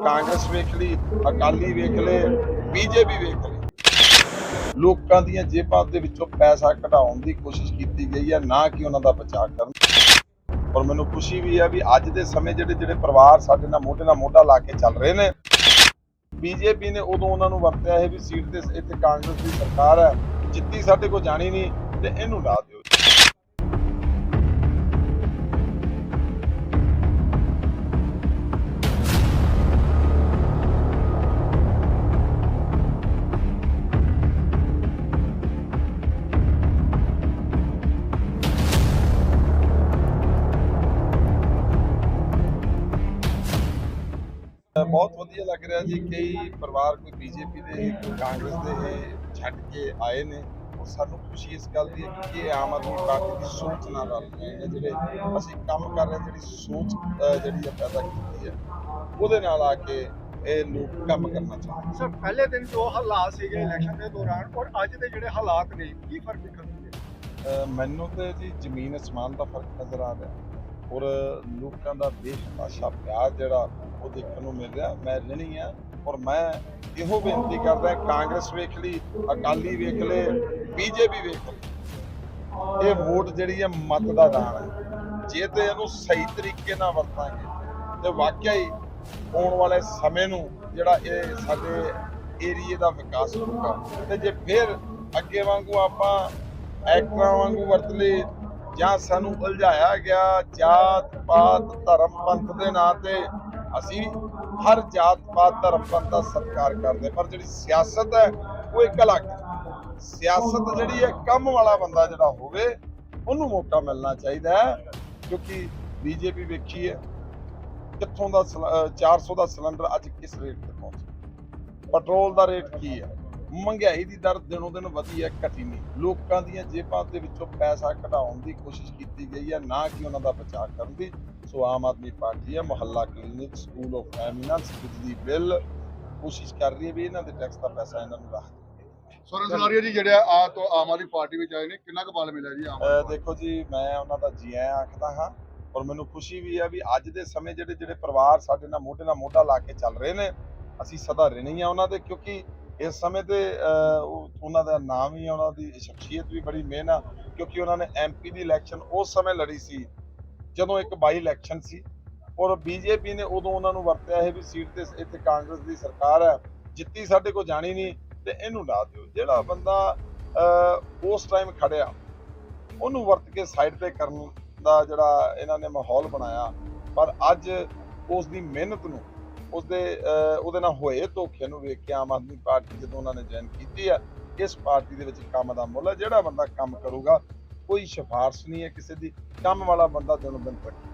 ਕਾਂਗਰਸ ਵੇਖ ਲਈ, ਅਕਾਲੀ ਵੇਖ ਲਏ, ਬੀਜੇਪੀ ਵੇਖ ਲਈ ਲੋਕਾਂ ਦੀਆਂ ਜੇਬਾਂ ਦੇ ਵਿੱਚੋਂ ਪੈਸਾ ਕਢਾਉਣ ਦੀ ਕੋਸ਼ਿਸ਼ ਕੀਤੀ ਗਈ ਹੈ, ਨਾ ਕਿ ਉਹਨਾਂ ਦਾ ਬਚਾਅ ਕਰਨ। ਪਰ ਮੈਨੂੰ ਖੁਸ਼ੀ ਵੀ ਹੈ ਵੀ ਅੱਜ ਦੇ ਸਮੇਂ ਜਿਹੜੇ ਜਿਹੜੇ ਪਰਿਵਾਰ ਸਾਡੇ ਨਾਲ ਮੋਢੇ ਨਾਲ ਮੋਢਾ ਲਾ ਕੇ ਚੱਲ ਰਹੇ ਨੇ, ਬੀਜੇਪੀ ਨੇ ਉਦੋਂ ਉਹਨਾਂ ਨੂੰ ਵਰਤਿਆ ਇਹ ਵੀ ਸੀਟ ਤੇ, ਇੱਥੇ ਕਾਂਗਰਸ ਦੀ ਸਰਕਾਰ ਹੈ, ਜਿੱਤੀ ਸਾਡੇ ਕੋਲ ਜਾਣੀ ਨਹੀਂ ਤੇ ਇਹਨੂੰ ਲਾ ਬਹੁਤ ਵਧੀਆ ਲੱਗ ਰਿਹਾ ਜੀ ਕਈ ਪਰਿਵਾਰ ਕੋਈ ਬੀਜੇਪੀ ਦੇ ਕੋਈ ਕਾਂਗਰਸ ਦੇ ਛੱਡ ਕੇ ਆਏ ਨੇ। ਔਰ ਸਾਨੂੰ ਖੁਸ਼ੀ ਇਸ ਗੱਲ ਦੀ ਹੈ ਕਿ ਇਹ ਆਮ ਆਦਮੀ ਪਾਰਟੀ ਦੀ ਸੋਚ ਨਾਲ ਰਲ ਰਹੇ ਨੇ ਜਿਹੜੇ ਅਸੀਂ ਕੰਮ ਕਰ ਰਹੇ ਹਾਂ, ਜਿਹੜੀ ਸੋਚ ਜਿਹੜੀ ਹੈ ਪੈਦਾ ਕੀਤੀ ਹੈ ਉਹਦੇ ਨਾਲ ਆ ਕੇ ਇਹ ਲੋਕ ਕੰਮ ਕਰਨਾ ਚਾਹੁੰਦੇ ਸਰ ਪਹਿਲੇ ਦਿਨ ਜੋ ਹਾਲਾਤ ਸੀਗੇ ਇਲੈਕਸ਼ਨ ਦੇ ਦੌਰਾਨ ਔਰ ਅੱਜ ਦੇ ਜਿਹੜੇ ਹਾਲਾਤ ਨੇ ਕੀ ਫ਼ਰਕ ਦਿਖਦਾ ਅਹ, ਮੈਨੂੰ ਤੇ ਜੀ ਜ਼ਮੀਨ ਅਸਮਾਨ ਦਾ ਫ਼ਰਕ ਨਜ਼ਰ ਆ ਰਿਹਾ। ਔਰ ਲੋਕਾਂ ਦਾ ਬੇਸ਼ਮਾਸ਼ਾ ਪਿਆਰ ਜਿਹੜਾ ਉਹ ਦੇਖਣ ਨੂੰ ਮਿਲ ਰਿਹਾ, ਮੈਂ ਲੈਣੀ ਆ ਔਰ ਮੈਂ ਇਹੋ ਬੇਨਤੀ ਕਰਦਾ ਕਾਂਗਰਸ ਵੇਖ ਲਈ, ਅਕਾਲੀ ਵੇਖ ਲਏ, ਬੀਜੇਪੀ ਵੇਖ ਲਏ। ਇਹ ਵੋਟ ਜਿਹੜੀ ਹੈ ਮਤ ਦਾ ਦਾਨ ਹੈ। ਜੇ ਤੇ ਇਹਨੂੰ ਸਹੀ ਤਰੀਕੇ ਨਾਲ ਵਰਤਾਂਗੇ, ਤੇ ਵਾਕਿਆ ਹੀ ਆਉਣ ਵਾਲੇ ਸਮੇਂ ਨੂੰ ਜਿਹੜਾ ਇਹ ਸਾਡੇ ਏਰੀਏ ਦਾ ਵਿਕਾਸ ਹੋਊਗਾ। ਤੇ ਜੇ ਫਿਰ ਅੱਗੇ ਵਾਂਗੂ ਆਪਾਂ ਐਕਟਰਾਂ ਵਾਂਗੂ ਵਰਤ ਲਏ ਜਾਂ ਸਾਨੂੰ ਉਲਝਾਇਆ ਗਿਆ ਜਾਤ ਪਾਤ ਧਰਮ ਪੰਥ ਦੇ ਨਾਂ ਤੇ ਅਸੀਂ ਹਰ ਜਾਤ ਪਾਤ ਧਰਮ ਪੰਥ ਦਾ ਸਤਿਕਾਰ ਕਰਦੇ ਪਰ ਜਿਹੜੀ ਸਿਆਸਤ ਹੈ, ਉਹ ਇੱਕ ਅਲੱਗ ਹੈ। ਸਿਆਸਤ ਜਿਹੜੀ ਹੈ, ਕੰਮ ਵਾਲਾ ਬੰਦਾ ਜਿਹੜਾ ਹੋਵੇ, ਉਹਨੂੰ ਮੌਕਾ ਮਿਲਣਾ ਚਾਹੀਦਾ ਹੈ, ਕਿਉਂਕਿ ਬੀਜੇਪੀ ਵੇਖੀ ਹੈ, ਕਿੱਥੋਂ ਦਾ ਸਿਲ- ਅਹ 400 ਦਾ ਸਿਲੰਡਰ ਅੱਜ ਕਿਸ ਰੇਟ ਤੇ ਪਹੁੰਚਿਆ? ਪੈਟਰੋਲ ਦਾ ਰੇਟ ਕੀ ਹੈ? ਮਹਿੰਗਾਈ ਦੀ ਦਰ ਦਿਨੋਂ ਦਿਨ ਵਧੀ ਹੈ ਘਟੀ ਨਹੀਂ। ਲੋਕਾਂ ਦੀਆਂ ਜੇਬਾਂ ਦੇ ਵਿੱਚੋਂ ਪੈਸਾ ਕਢਾਉਣ ਦੀ ਕੋਸ਼ਿਸ਼ ਕੀਤੀ ਗਈ ਹੈ ਨਾ ਕਿ ਉਹਨਾਂ ਦਾ ਬਚਾਅ ਕਰਨ ਦੀ। ਸੋ ਆਮ ਆਦਮੀ ਪਾਰਟੀ ਹੈ Mohalla clinic school of finance ਬਿਜਲੀ ਬਿੱਲ। ਕੋਸ਼ਿਸ਼ ਕਰ ਰਹੀ ਹੈ ਵੀ ਇਹਨਾਂ ਦੇ ਟੈਕਸ ਦਾ ਪੈਸਾ ਇਹਨਾਂ ਨੂੰ ਰਾਹਤ ਸੋਰਨ ਸਲਾਰੀਆ ਜੀ ਜਿਹੜੇ ਆ ਤੋਂ ਆਮ ਆਦਮੀ ਪਾਰਟੀ ਵਿੱਚ ਆਏ ਨੇ ਕਿੰਨਾ ਕੁ ਬਲ ਮਿਲਿਆ ਜੀ ਆਮ ਅਹ ਦੇਖੋ ਜੀ ਮੈਂ ਉਹਨਾਂ ਦਾ ਜੀ ਆਇਆਂ ਆਖਦਾ ਹਾਂ ਔਰ ਮੈਨੂੰ ਖੁਸ਼ੀ ਵੀ ਹੈ ਵੀ ਅੱਜ ਦੇ ਸਮੇਂ ਜਿਹੜੇ ਜਿਹੜੇ ਪਰਿਵਾਰ ਸਾਡੇ ਨਾਲ ਮੋਢੇ ਨਾਲ ਮੋਢਾ ਲਾ ਕੇ ਚੱਲ ਰਹੇ ਨੇ ਅਸੀਂ ਸਦਾ ਰਹਿਣੀ ਆ ਉਹਨਾਂ ਦੇ ਕਿਉਂਕਿ ਇਸ ਸਮੇਂ ਤੇ ਉਹਨਾਂ ਦਾ ਨਾਮ ਹੀ ਹੈ ਉਹਨਾਂ ਦੀ ਸ਼ਖਸੀਅਤ ਵੀ ਬੜੀ ਮੇਨ ਆ, ਕਿਉਂਕਿ ਉਹਨਾਂ ਨੇ ਐਮਪੀ ਦੀ ਇਲੈਕਸ਼ਨ ਉਸ ਸਮੇਂ ਲੜੀ ਸੀ, ਜਦੋਂ ਇੱਕ ਬਾਈ ਇਲੈਕਸ਼ਨ ਸੀ। ਔਰ ਬੀਜੇਪੀ ਨੇ ਉਦੋਂ ਉਹਨਾਂ ਨੂੰ ਵਰਤਿਆ ਹੈ ਵੀ ਸੀਟ ਤੇ, ਇੱਥੇ ਕਾਂਗਰਸ ਦੀ ਸਰਕਾਰ ਹੈ, ਜਿੱਤੀ ਸਾਡੇ ਕੋਲ ਜਾਣੀ ਨਹੀਂ, ਤੇ ਇਹਨੂੰ ਲਾ ਦਿਓ। ਜਿਹੜਾ ਬੰਦਾ ਉਸ ਟਾਈਮ ਖੜਿਆ, ਉਹਨੂੰ ਵਰਤ ਕੇ ਸਾਈਡ ਤੇ ਕਰਨ ਦਾ ਜਿਹੜਾ ਇਹਨਾਂ ਨੇ ਮਾਹੌਲ ਬਣਾਇਆ, ਪਰ ਅੱਜ ਉਸ ਦੀ ਮਿਹਨਤ ਨੂੰ ਉਸਦੇ ਉਹਦੇ ਨਾਲ ਹੋਏ ਧੋਖੇ ਨੂੰ ਵੇਖ ਕੇ ਆਮ ਆਦਮੀ ਪਾਰਟੀ ਜਦੋਂ ਉਹਨਾਂ ਨੇ ਜੁਆਇਨ ਕੀਤੀ ਆ ਇਸ ਪਾਰਟੀ ਦੇ ਵਿੱਚ ਕੰਮ ਦਾ ਮੁੱਲ ਹੈ? ਜਿਹੜਾ ਬੰਦਾ ਕੰਮ ਕਰੂਗਾ, ਕੋਈ ਸਿਫਾਰਿਸ਼ ਨਹੀਂ ਹੈ ਕਿਸੇ ਦੀ। ਕੰਮ ਵਾਲਾ ਬੰਦਾ ਦਿਨੋਂ ਦਿਨ ਤਰੱਕੀ